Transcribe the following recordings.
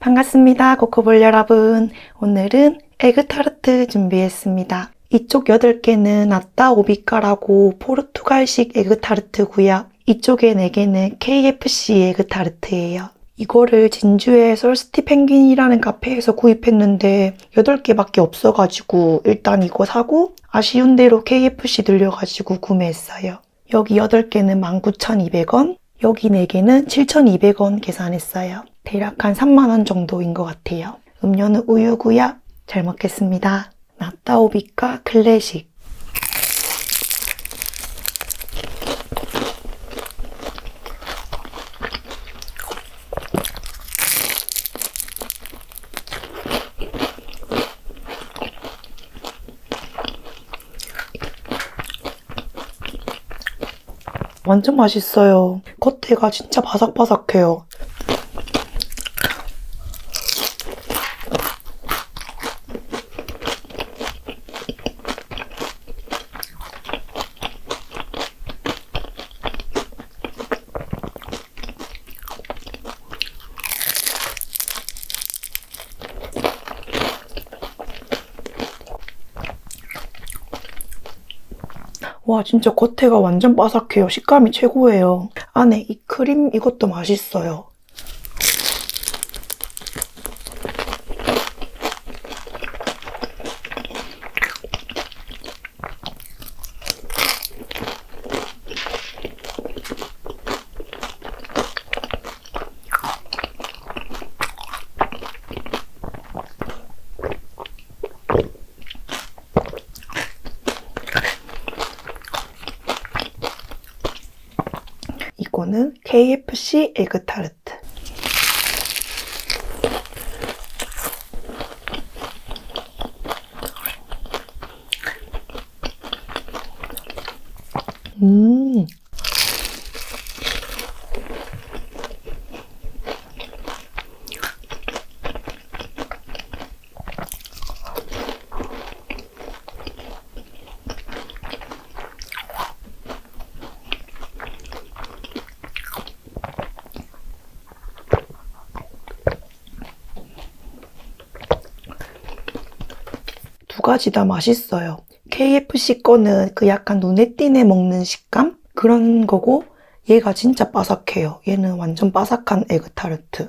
반갑습니다. 코코볼 여러분. 오늘은 에그타르트 준비했습니다. 이쪽 8개는 나따 오비카라고 포르투갈식 에그타르트고요. 이쪽에 4개는 KFC 에그타르트예요. 이거를 진주의 솔스티 펭귄이라는 카페에서 구입했는데 8개밖에 없어가지고 일단 이거 사고 아쉬운 대로 KFC 들려가지고 구매했어요. 여기 8개는 19,200원, 여기 4개는 7,200원 계산했어요. 대략 한 3만원 정도인 것 같아요. 음료는 우유고요. 잘 먹겠습니다. 나따오비카 클래식. 완전 맛있어요. 겉에가 진짜 바삭바삭해요. 와, 진짜 겉에가 완전 바삭해요. 식감이 최고예요. 안에 이 크림 이것도 맛있어요. 이거는 KFC 에그타르트. 음. 두 가지 다 맛있어요. KFC 거는 그 약간 눈에 띄네 먹는 식감? 그런 거고, 얘가 진짜 바삭해요. 얘는 완전 바삭한 에그타르트.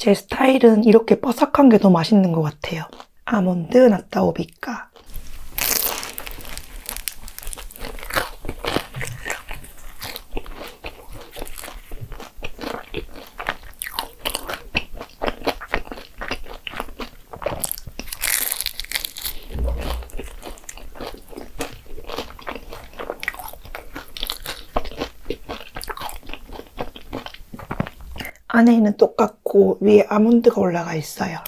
제 스타일은 이렇게 바삭한 게 더 맛있는 것 같아요. 아몬드 나따오비카. 안에는 똑같고 위에 아몬드가 올라가 있어요.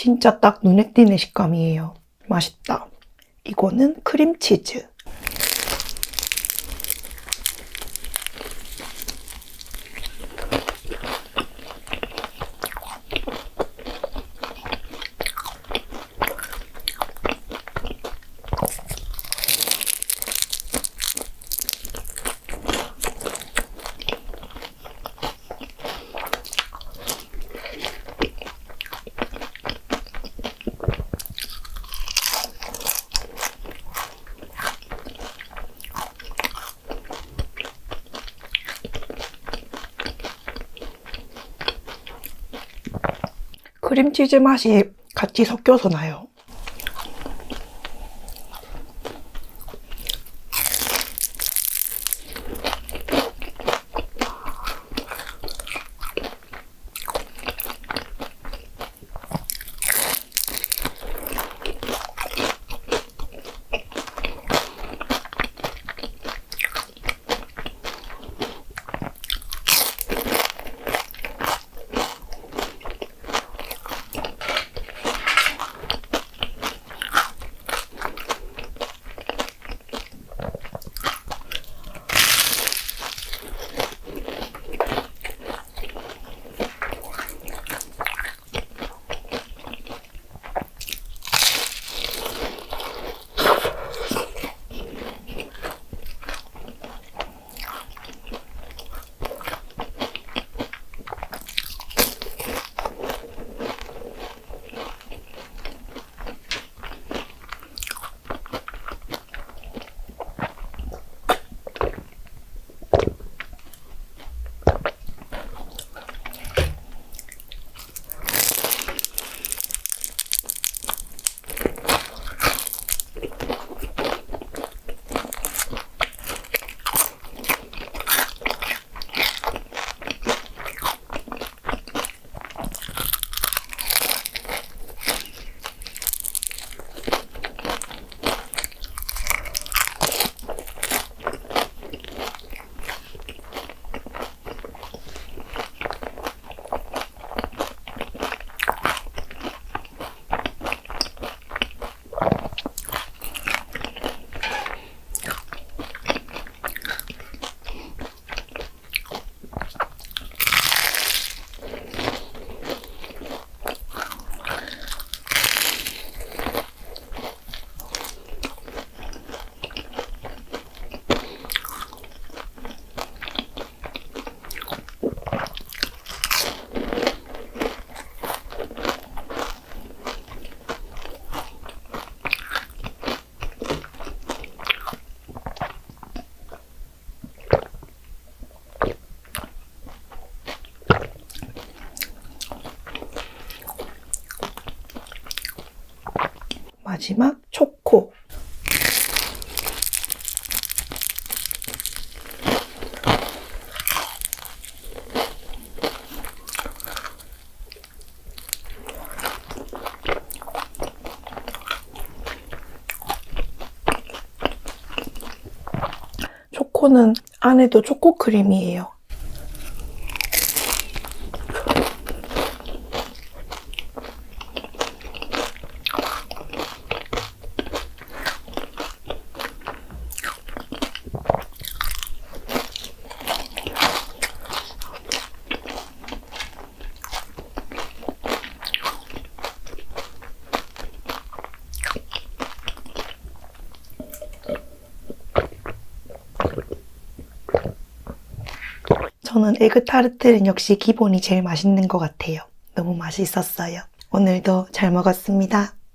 진짜 딱 눈에 띄는 식감이에요. 맛있다. 이거는 크림치즈. 크림치즈 맛이 같이 섞여서 나요. 마지막 초코. 초코는 안에도 초코 크림이에요. 저는 에그타르트는 역시 기본이 제일 맛있는 것 같아요. 너무 맛있었어요. 오늘도 잘 먹었습니다.